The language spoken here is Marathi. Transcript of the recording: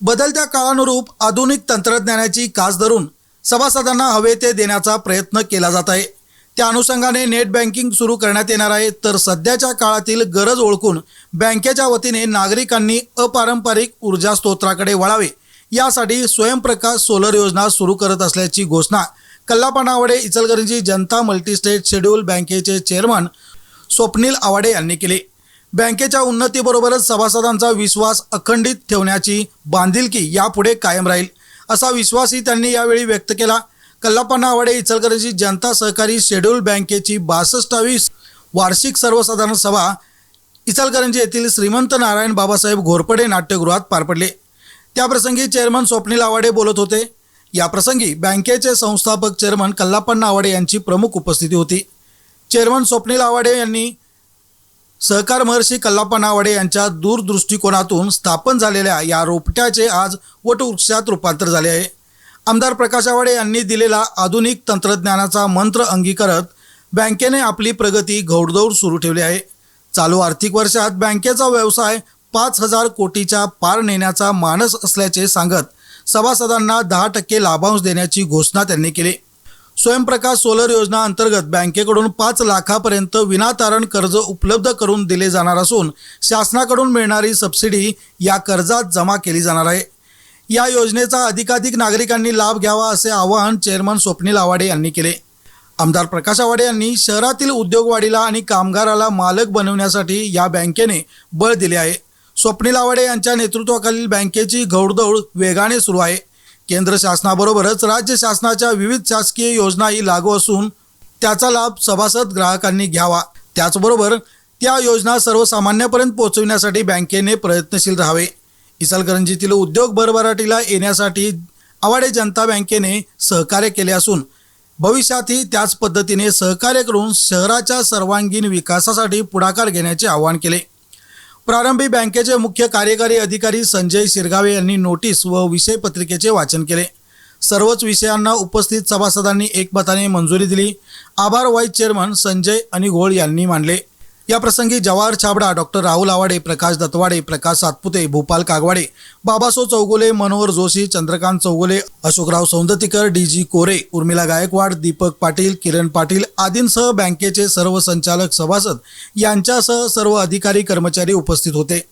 बदलत्या काळानुरूप आधुनिक तंत्रज्ञानाची कास धरून सभासदांना हवे ते देण्याचा प्रयत्न केला जात आहे. त्या अनुषंगाने नेट बँकिंग सुरू करण्यात येणार आहे. तर सध्याच्या काळातील गरज ओळखून बँकेच्या वतीने नागरिकांनी अपारंपरिक ऊर्जा स्त्रोताकडे वळावे. यासाठी स्वयंप्रकाश सोलर योजना सुरू करत असल्याची घोषणा कल्लापा आवाडे इचलकरंजी जनता मल्टीस्टेट शेड्यूल बँकेचे चेअरमन स्वप्नील आवाडे यांनी केली. बँकेच्या उन्नतीबरोबरच सभासदांचा विश्वास अखंडित ठेवण्याची बांधिलकी यापुढे कायम राहील असा विश्वासही त्यांनी यावेळी व्यक्त केला. कल्लापण्णा आवाडे इचलकरंजी जनता सहकारी शेड्यूल बँकेची बासष्टावी वार्षिक सर्वसाधारण सभा इचलकरंजी येथील श्रीमंत नारायण बाबासाहेब घोरपडे नाट्यगृहात पार पडले. त्याप्रसंगी चेअरमन स्वप्नील आवाडे बोलत होते. याप्रसंगी बँकेचे संस्थापक चेअरमन कल्लापण्णा आवाडे यांची प्रमुख उपस्थिती होती. चेअरमन स्वप्नील आवाडे यांनी सहकार महर्षी कल्लाप्पा नावाडे यांच्या दूरदृष्टिकोनातून स्थापन झालेल्या या रोपट्याचे आज वटवृक्षात रूपांतर झाले आहे. आमदार प्रकाश आवाडे यांनी दिलेला आधुनिक तंत्रज्ञानाचा मंत्र अंगीकारत बँकेने आपली प्रगती घौडदौड सुरू ठेवली आहे. चालू आर्थिक वर्षात बँकेचा व्यवसाय पाच हजार कोटीच्या पार नेण्याचा मानस असल्याचे सांगत सभासदांना दहा टक्के लाभांश देण्याची घोषणा त्यांनी केली. स्वयंप्रकाश सोलर योजना अंतर्गत बँकेकडून पाच लाखापर्यंत विनातारण कर्ज उपलब्ध करून दिले जाणार असून शासनाकडून मिळणारी सबसिडी या कर्जात जमा केली जाणार आहे. या योजनेचा अधिकाधिक नागरिकांनी लाभ घ्यावा असे आवाहन चेअरमन स्वप्नील आवाडे यांनी केले. आमदार प्रकाश आवाडे यांनी शहरातील उद्योगवाढीला आणि कामगाराला मालक बनवण्यासाठी या बँकेने बळ दिले आहे. स्वप्नील आवाडे यांच्या नेतृत्वाखालील बँकेची घौडदौड वेगाने सुरू आहे. केंद्र शासनाबरोबरच राज्य शासनाच्या विविध शासकीय योजनाही लागू असून त्याचा लाभ सभासद ग्राहकांनी घ्यावा. त्याचबरोबर त्या योजना सर्वसामान्यापर्यंत पोहोचविण्यासाठी बँकेने प्रयत्नशील राहावे. इचलकरंजीतील उद्योग भरभराटीला येण्यासाठी आवाडे जनता बँकेने सहकार्य केले असून भविष्यातही त्याच पद्धतीने सहकार्य करून शहराच्या सर्वांगीण विकासासाठी पुढाकार घेण्याचे आवाहन केले. प्रारंभी बँकेचे मुख्य कार्यकारी अधिकारी संजय शिरगावे यांनी नोटीस व विषय पत्रिकेचे वाचन केले. सर्वच विषयांना उपस्थित सभासदांनी एकमताने मंजुरी दिली. आभार व्हाईस चेअरमन संजय आणि घोळ यांनी मांडले या प्रसंगी Jawahar Chhabda doctor Rahul Awade Prakash Dattawade Prakash Satpute Bhupal Kagwade Babaso Chougule Manohar Joshi Chandrakant Chougule Ashokrao Saundattikar D G Kore Urmila Gaikwad Deepak Patil Kiran Patil आदींसह बँकेचे सर्व संचालक सभासद यांच्यासह सर्व अधिकारी कर्मचारी उपस्थित होते.